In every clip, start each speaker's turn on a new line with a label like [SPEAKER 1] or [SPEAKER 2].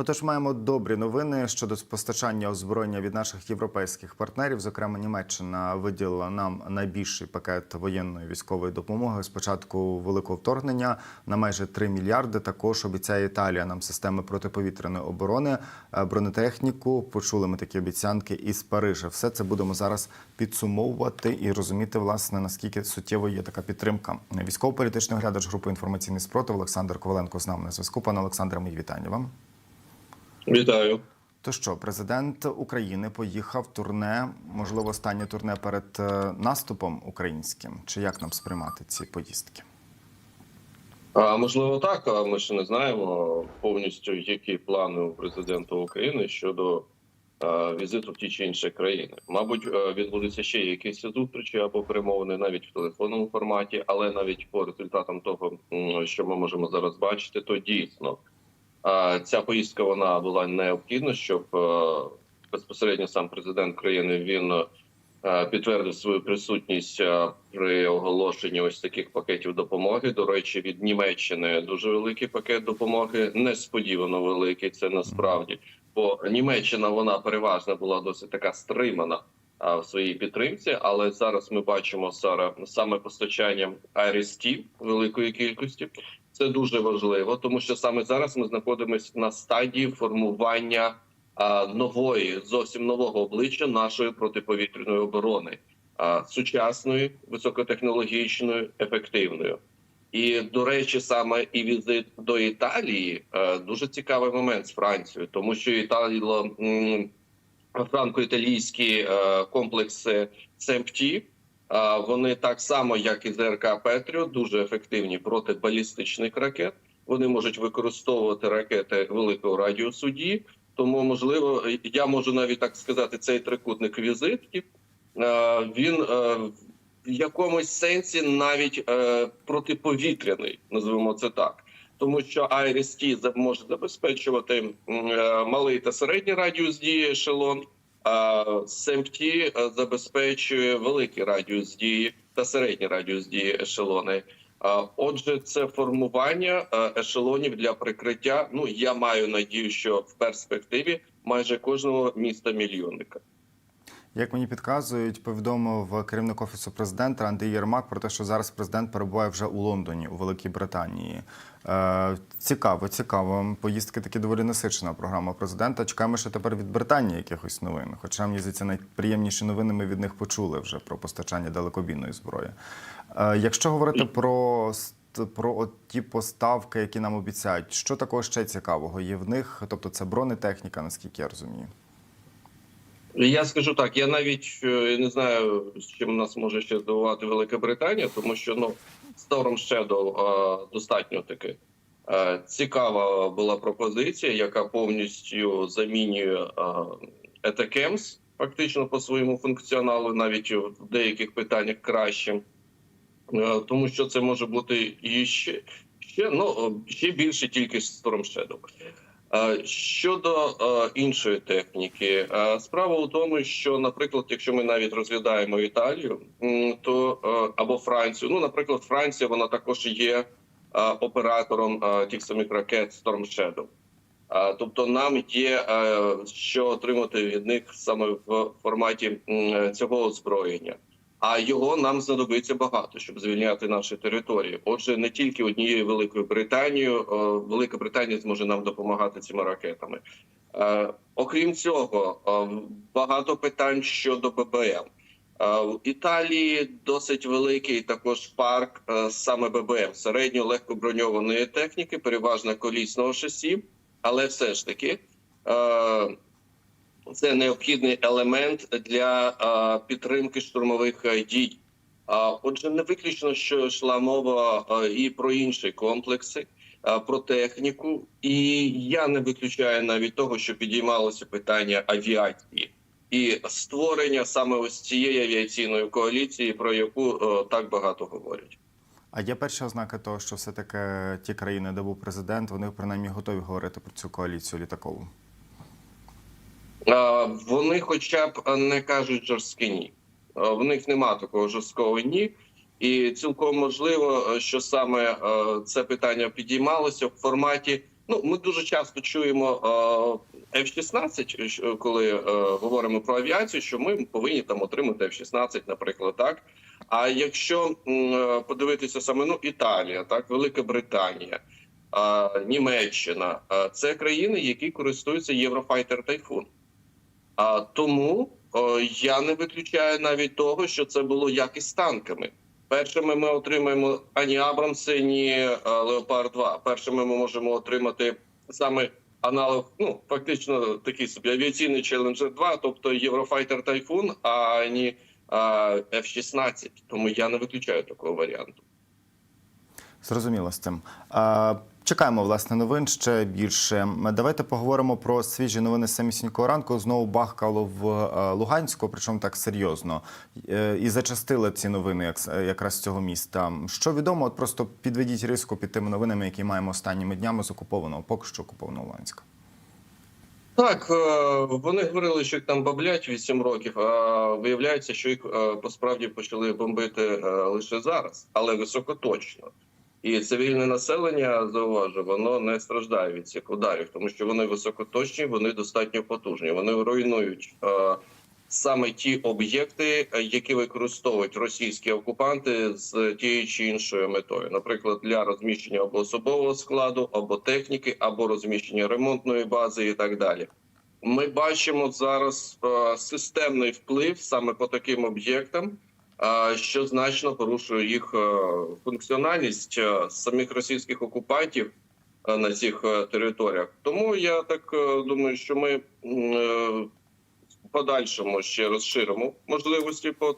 [SPEAKER 1] Отож, маємо добрі новини щодо постачання озброєння від наших європейських партнерів. Зокрема, Німеччина виділила нам найбільший пакет воєнної військової допомоги з початку великого вторгнення на майже 3 мільярди. Також обіцяє Італія нам системи протиповітряної оборони, е, бронетехніку. Почули ми такі обіцянки із Парижа. Все це будемо зараз підсумовувати і розуміти, власне, наскільки суттєвою є така підтримка. Військово-політичний оглядач групи інформаційний спротив Олександр Коваленко з нами на зв'язку. Пане Олександре, мої вітання вам.
[SPEAKER 2] Вітаю.
[SPEAKER 1] То що, президент України поїхав турне, можливо, останнє турне перед е, наступом українським. Чи як нам сприймати ці поїздки?
[SPEAKER 2] А можливо, так. А ми ще не знаємо повністю, які плани у президента України щодо е, візиту в ті чи інші країни. Мабуть, е, відбудуться ще якісь зустрічі або перемовини навіть в телефонному форматі, але навіть по результатам того, що ми можемо зараз бачити, то дійсно ця поїздка вона була необхідна, щоб е, безпосередньо сам президент країни він. е, Підтвердив свою присутність е, при оголошенні ось таких пакетів допомоги. До речі, від Німеччини дуже великий пакет допомоги. Несподівано великий. Це насправді, бо Німеччина вона переважно була досить така стримана в своїй підтримці. Але зараз ми бачимо саме постачання Айрістів великої кількості. Це дуже важливо, тому що саме зараз ми знаходимося на стадії формування а, нової, зовсім нового обличчя нашої протиповітряної оборони, а, сучасною, високотехнологічною, ефективною. І до речі, саме і візит до Італії е, дуже цікавий момент з Францією, тому що Італія франко-італійські комплекси СЕМПТІ, вони так само, як і ЗРК Петріот, дуже ефективні проти балістичних ракет. Вони можуть використовувати ракети великого радіусу дії. Тому, можливо, я можу навіть так сказати, цей трикутник візитки він е, в якомусь сенсі навіть е, протиповітряний, називаємо це так. Тому що IRIS-T може забезпечувати е, малий та середній радіус дії ешелон, SEMT е, забезпечує великий радіус дії та середній радіус дії ешелони. Отже, це формування е, ешелонів для прикриття. Ну я маю надію, що в перспективі майже кожного міста мільйонника.
[SPEAKER 1] Як мені підказують, повідомив керівник офісу президента Андрій Єрмак про те, що зараз президент перебуває вже у Лондоні, у Великій Британії. Е, цікаво, цікаво. Поїздки такі доволі насичена програма президента. Чекаємо ще тепер від Британії якихось новин. Хоча мені здається, найприємніші новини ми від них почули вже про постачання далекобійної зброї. Е, якщо говорити про про от ті поставки, які нам обіцяють, що такого ще цікавого є в них? Тобто це бронетехніка, наскільки я розумію.
[SPEAKER 2] Я скажу так, я навіть е, не знаю, з чим нас може ще здивувати Велика Британія, тому що ну Storm Shadow е, достатньо таки е, цікава була пропозиція, яка повністю замінює е, Etacams фактично по своєму функціоналу, навіть в деяких питаннях кращим, тому що це може бути і ще, ще ну ще більше тільки Storm Shadow. Е, Щодо е, іншої техніки, е, справа у тому, що, наприклад, якщо ми навіть розглядаємо Італію, то або Францію, ну, наприклад, Франція вона також є оператором тих самих ракет Storm Shadow. Тобто, нам є що отримати від них саме в форматі цього озброєння. А його нам знадобиться багато, щоб звільняти наші території. Отже, не тільки однією Великою Британією, е, Велика Британія зможе нам допомагати цими ракетами. Е, Окрім цього, е, багато питань щодо ББМ. В Італії досить великий також парк саме ББМ середньо легкоброньованої техніки, переважно колісного шасі, але все ж таки. Це необхідний елемент для підтримки штурмових е, дій. Отже, не виключно, що йшла мова і про інші комплекси, про техніку, і я не виключаю навіть того, що підіймалося питання авіації і створення саме ось цієї авіаційної коаліції, про яку е, так багато говорять.
[SPEAKER 1] А є перші ознаки того, що все-таки ті країни, де був президент, вони принаймні готові говорити про цю коаліцію літакову.
[SPEAKER 2] Вони, хоча б не кажуть жорстке ні. В них нема такого жорсткого ні. І цілком можливо, що саме це питання підіймалося в форматі Ну, ми дуже часто чуємо е, F-16, коли говоримо про авіацію, що ми повинні там отримати F-16, наприклад, так. А якщо подивитися саме ну, Італія, так, Велика Британія, Німеччина, це країни, які користуються Єврофайтер Тайфун. А тому е, я не виключаю навіть того, що це було як і з танками. Першими ми отримаємо ані Абрамси, ні е, Леопард 2. Першими ми можемо отримати саме аналог, ну фактично такий собі авіаційний Challenger 2, тобто Єврофайтер Тайфун, а не е, F-16. Тому я не виключаю такого варіанту.
[SPEAKER 1] Зрозуміло з цим. Чекаємо власне новин ще більше. Давайте поговоримо про свіжі новини самісінького ранку. Знову бахкало в е, Луганську, причому так серйозно. Е, І зачастили ці новини як- якраз з цього міста. Що відомо, от просто підведіть риску під тими новинами, які маємо останніми днями з окупованого, поки що окупованого Луганська.
[SPEAKER 2] Так, е, вони говорили, що їх там бомблять 8 років. А виявляється, що їх е, посправді почали бомбити лише зараз, але високоточно. І цивільне населення зауважу, воно не страждає від цих ударів, тому що вони високоточні, вони достатньо потужні. Вони руйнують е, саме ті об'єкти, які використовують російські окупанти з тією чи іншою метою, наприклад, для розміщення або особового складу, або техніки, або розміщення ремонтної бази, і так далі. Ми бачимо зараз е, системний вплив саме по таким об'єктам, що значно порушує їх е, функціональність е, самих російських окупантів е, на цих територіях. Тому я так думаю, що ми в подальшому ще розширимо можливості по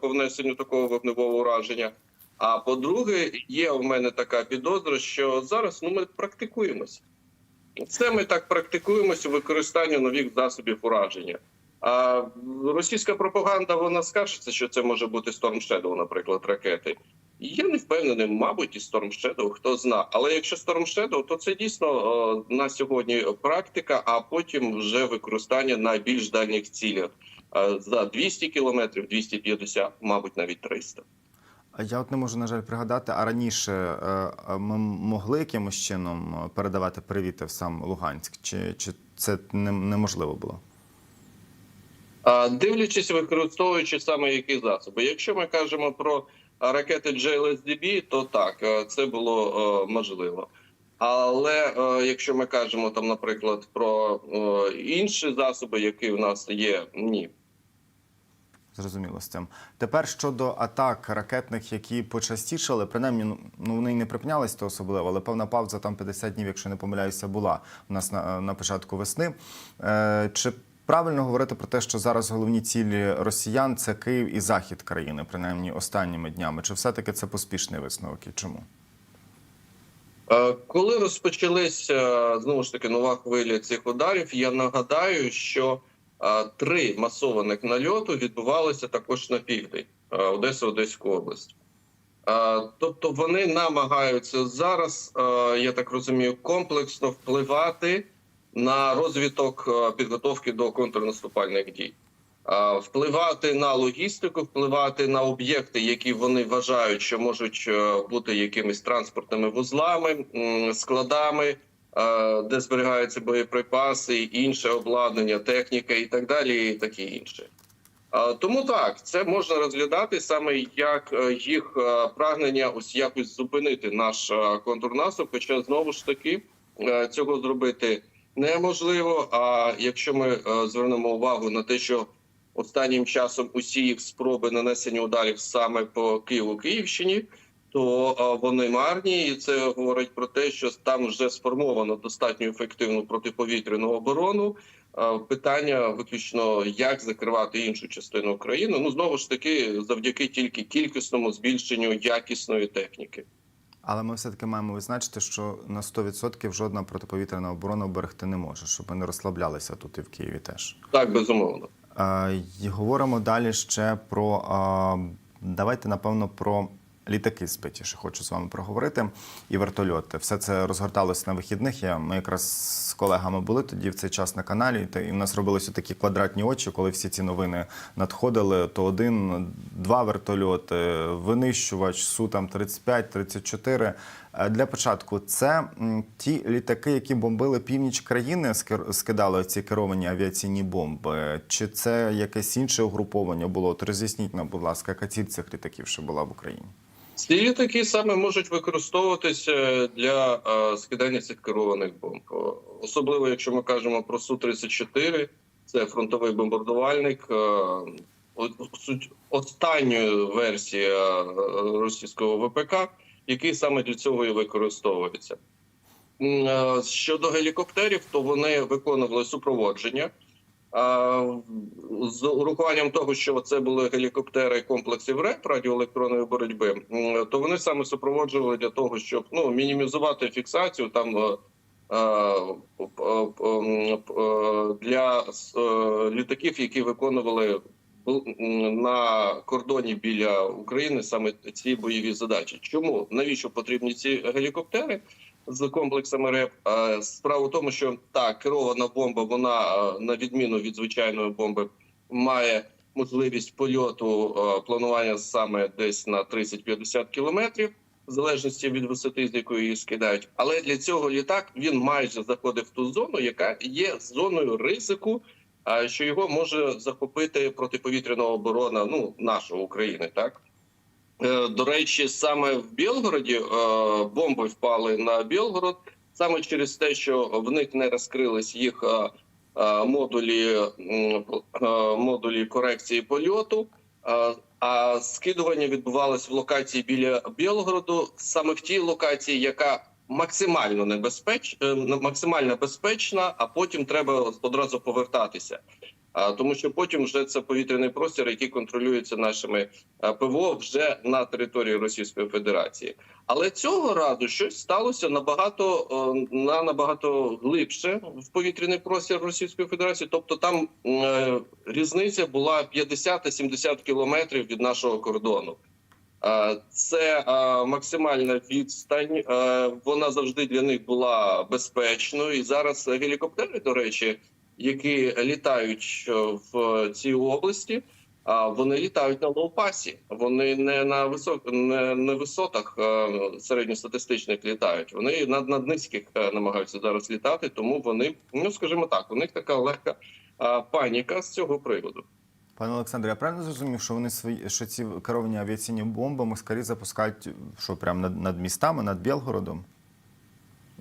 [SPEAKER 2] по внесенню такого вогневого ураження. А по-друге, є у мене така підозра, що зараз ну ми практикуємося. Це ми так практикуємося у використанні нових засобів ураження. А російська пропаганда вона скаржиться, що це може бути Storm Shadow, наприклад, ракети. Я не впевнений, мабуть, і Storm Shadow, хто зна. Але якщо Storm Shadow, то це дійсно о, на сьогодні практика, а потім вже використання на більш дальніх цілях Е, за 200 кілометрів, 250, мабуть, навіть 300.
[SPEAKER 1] А Я от не можу, на жаль, пригадати, а раніше е, е, ми могли якимось чином е, передавати привіти в сам Луганськ, чи, чи це неможливо було?
[SPEAKER 2] Дивлячись, використовуючи саме які засоби. Якщо ми кажемо про ракети JLSDB, то так, е, це було е, можливо. Але е, якщо ми кажемо там, наприклад, про інші засоби, які в нас є, ні.
[SPEAKER 1] Зрозуміло з цим. Тепер щодо атак ракетних, які почастішали, принаймні, ну, ну вони й не припинялись то особливо, але певна пауза там 50 днів, якщо не помиляюся, була у нас на, на початку весни. Е, чи правильно говорити про те, що зараз головні цілі росіян це Київ і захід країни, принаймні останніми днями? Чи все-таки це поспішний висновок і чому?
[SPEAKER 2] Е, Коли розпочалися знову ж таки нова хвиля цих ударів, я нагадаю, що е, три масованих нальоту відбувалися також на південь е, Одеса, Одеську область. Тобто вони намагаються зараз, я так розумію, комплексно впливати на розвиток е, підготовки до контрнаступальних дій. Впливати на логістику, впливати на об'єкти, які вони вважають, що можуть е, бути якимись транспортними вузлами, складами, е, де зберігаються боєприпаси, інше обладнання, техніка і так далі, і таке інше. Тому так, це можна розглядати саме як е, їх е, прагнення ось якось зупинити наш е, контрнаступ. Хоча знову ж таки е, цього зробити неможливо. А якщо ми е, звернемо увагу на те, що останнім часом усі їх спроби нанесення ударів саме по Києву Київщині, то е, вони марні, і це говорить про те, що там вже сформовано достатньо ефективну протиповітряну оборону. Е, Питання виключно як закривати іншу частину України. Ну знову ж таки, завдяки тільки кількісному збільшенню якісної техніки.
[SPEAKER 1] Але ми все-таки маємо визначити, що на 100% жодна протиповітряна оборона оберегти не може, щоб ми не розслаблялися тут і в Києві теж.
[SPEAKER 2] Так безумовно.
[SPEAKER 1] Е, і говоримо далі ще про е, давайте, напевно, про літаки збиті. що хочу з вами проговорити. І вертольоти. Все це розгорталося на вихідних. Я, ми якраз з колегами були тоді в цей час на каналі. І в нас робилися такі квадратні очі, коли всі ці новини надходили. То один, два вертольоти, винищувач Су там 35, 34. Е, Для початку, це ті літаки, які бомбили північ країни, скидали ці керовані авіаційні бомби, чи це якесь інше угруповання було? От роз'ясніть нам, будь ласка, яка ціль цих літаків ще була в Україні?
[SPEAKER 2] Ці літаки саме можуть використовуватися для е, скидання цих керованих бомб, Е, особливо якщо ми кажемо про су 34 це фронтовий бомбардувальник. е, суть останньої версії е, російського ВПК, який саме для цього і використовується. Е, Щодо гелікоптерів, то вони виконували супроводження. А, з урахуванням того, що це були гелікоптери комплексів РЕП радіоелектронної боротьби, то вони саме супроводжували для того, щоб ну мінімізувати фіксацію там. е, е, для літаків, які виконували на кордоні біля України саме ці бойові задачі. Чому навіщо потрібні ці гелікоптери? з комплексами РЕП. Справа в тому, що так, керована бомба, вона е, на відміну від звичайної бомби, має можливість польоту е, планування саме десь на 30-50 кілометрів, в залежності від висоти, з якої її скидають. Але для цього літак він майже заходить в ту зону, яка є зоною ризику. Е, Що його може захопити протиповітряна оборона ну нашої України, так Е, До речі, саме в Білгороді е, бомби впали на Білгород саме через те, що в них не розкрились їх е, модулі модулі корекції польоту. А скидування відбувалось в локації біля Білгороду, саме в тій локації, яка максимально небезпеч... е, максимально безпечна, а потім треба одразу повертатися. А, Тому що потім вже це повітряний простір, який контролюється нашими е, ПВО вже на території Російської Федерації. Але цього разу щось сталося набагато е, на набагато глибше в повітряний простір Російської Федерації. Тобто там е, різниця була 50-70 кілометрів від нашого кордону. Е, Це е, максимальна відстань. е, Вона завжди для них була безпечною. І зараз гелікоптери, до речі, які літають в цій області, вони літають на лоупасі. Вони не на висок не на висотах середньостатистичних літають. Вони над, над низьких е, намагаються зараз літати. Тому вони, ну скажімо так, у них така легка паніка з цього приводу.
[SPEAKER 1] Пане Олександре, я правильно зрозумів, що вони свої що ці керовані авіаційні бомби москалі запускають що прямо над, над містами, над Білгородом?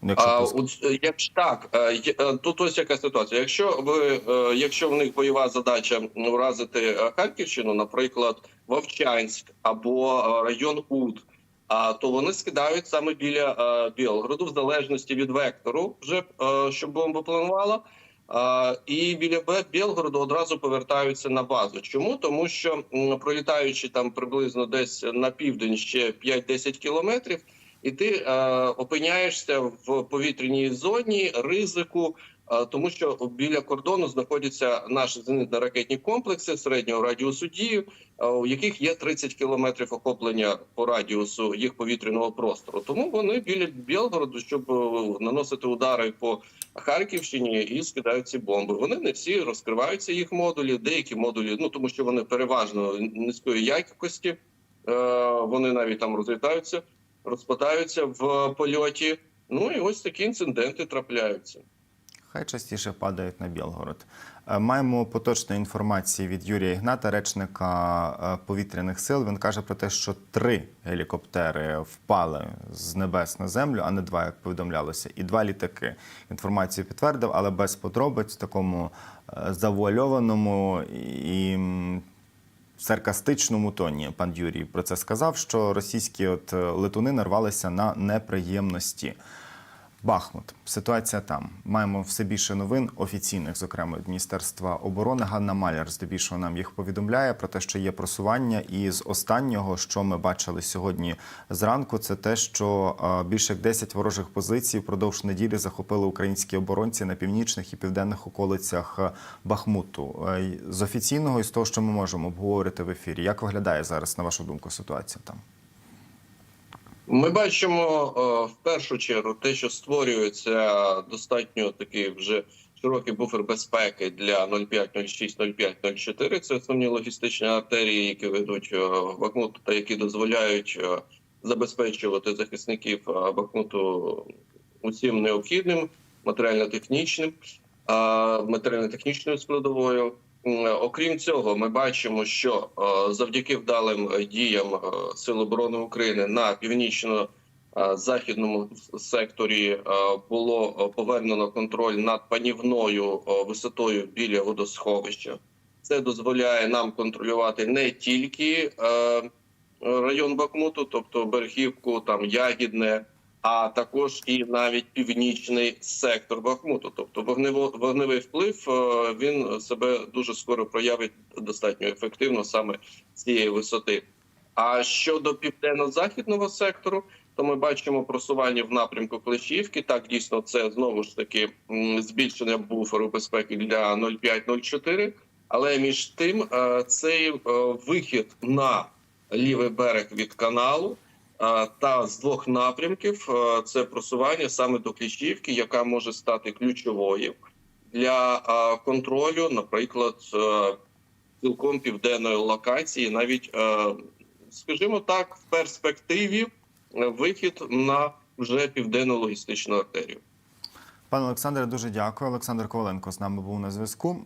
[SPEAKER 1] Якщо
[SPEAKER 2] е, як так, е, е, тут ось яка ситуація. Якщо ви, якщо в них бойова задача вразити Харківщину, наприклад, Вовчанськ або район Уд, а то вони скидають саме біля Білгороду, в залежності від вектору, вже що бомба планувала. І біля Білгороду одразу повертаються на базу. Чому? Тому що пролітаючи там приблизно десь на південь ще 5-10 кілометрів, і ти е, опиняєшся в повітряній зоні ризику, тому що біля кордону знаходяться наші зенитно-ракетні комплекси середнього радіусу дії, у яких є 30 кілометрів охоплення по радіусу їх повітряного простору. Тому вони біля Білгороду, щоб е, наносити удари по Харківщині і скидають ці бомби. Вони не всі розкриваються їх модулі, деякі модулі, ну тому що вони переважно низької якості. Е, Вони навіть там розлітаються, розпадаються в польоті. Ну і ось такі інциденти трапляються.
[SPEAKER 1] Хай частіше падають на Білгород. Е, Маємо поточної інформації від Юрія Ігната, речника е, повітряних сил. Він каже про те, що три гелікоптери впали з небес на землю, а не два, як повідомлялося, і два літаки. Інформацію підтвердив, але без подробиць, в такому е, завуальованому і саркастичному тоні. Пан Юрій про це сказав, що російські от летуни нарвалися на неприємності. Бахмут. Ситуація там. Маємо все більше новин офіційних, зокрема від Міністерства оборони. Ганна Маляр здебільшого нам їх повідомляє про те, що є просування. І з останнього, що ми бачили сьогодні зранку, це те, що е, більше як 10 ворожих позицій впродовж неділі захопили українські оборонці на північних і південних околицях е, Бахмуту. Е, З офіційного і з того, що ми можемо обговорити в ефірі, як виглядає зараз, на вашу думку, ситуація там?
[SPEAKER 2] Ми бачимо е, в першу чергу те, що створюється достатньо такий вже широкий буфер безпеки для 0506, 0504. Це основні логістичні артерії, які ведуть е, в Бахмут та які дозволяють е, забезпечувати захисників Бахмуту усім необхідним матеріально-технічним, матеріально-технічною складовою. М, Окрім цього, ми бачимо, що е, завдяки вдалим е, діям е, Сил оборони України на північно е, західному секторі е, було е, повернено контроль над панівною е, висотою біля водосховища. Це дозволяє нам контролювати не тільки е, район Бахмуту, тобто Берегівку, там Ягідне, а також і навіть північний сектор Бахмуту. Тобто вогневий вплив е, він себе дуже скоро проявить достатньо ефективно саме з цієї висоти. А щодо південно-західного сектору, то ми бачимо просування в напрямку Клещівки. Так дійсно це знову ж таки збільшення буферу безпеки для 0,5-0,4. Але між тим е, цей е, вихід на лівий берег від каналу та з двох напрямків це просування саме до Кліщівки, яка може стати ключовою для контролю, наприклад, цілком південної локації, навіть, скажімо так, в перспективі вихід на вже південну логістичну артерію.
[SPEAKER 1] Пане Олександре, дуже дякую. Олександр Коваленко з нами був на зв'язку.